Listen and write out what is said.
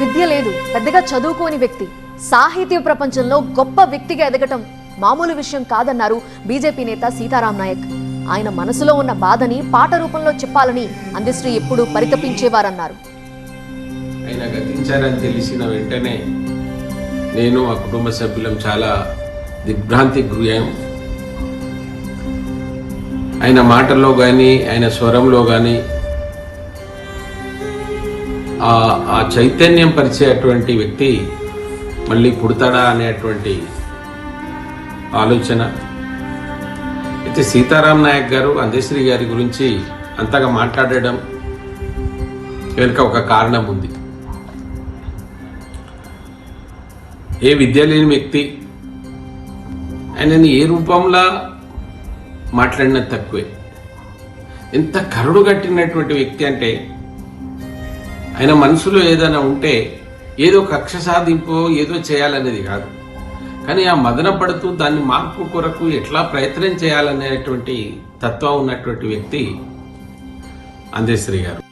విద్య లేదు. పెద్దగా చదువుకోని వ్యక్తి. సాహిత్య ప్రపంచంలో గొప్ప వ్యక్తిగా ఎదగటం మామూలు విషయం కాదన్నారు బీజేపీ నేత సీతారాం నాయక్. ఆయన మనసులో ఉన్న బాధని పాట రూపంలో చెప్పాలని అందశ్రీ ఎప్పుడూ పరితపించేవారన్నారు. ఆయన గతించారని తెలిసిన వెంటనే నేను ఆ కుటుంబ సభ్యులం చాలా దిగ్భ్రాంతి గురయ్యాం. ఆయన మాటల్లో కానీ ఆయన స్వరంలో కానీ ఆ చైతన్యం పరిచేటువంటి వ్యక్తి మళ్ళీ పుడతాడా అనేటువంటి ఆలోచన. అయితే సీతారాం నాయక్ గారు అందశ్రీ గారి గురించి అంతగా మాట్లాడడం వెనుక ఒక కారణం ఉంది. ఏ విద్య లేని వ్యక్తి ఆయనని ఏ రూపంలో మాట్లాడిన తక్కువే. ఎంత కరుడు కట్టినటువంటి వ్యక్తి అంటే ఆయన మనసులో ఏదైనా ఉంటే ఏదో కక్ష సాధింపు ఏదో చేయాలనేది కాదు. కానీ ఆ మదన పడుతూ దాన్ని మార్పు కొరకు ఎట్లా ప్రయత్నం చేయాలనేటువంటి తత్వం ఉన్నటువంటి వ్యక్తి అందశ్రీ గారు.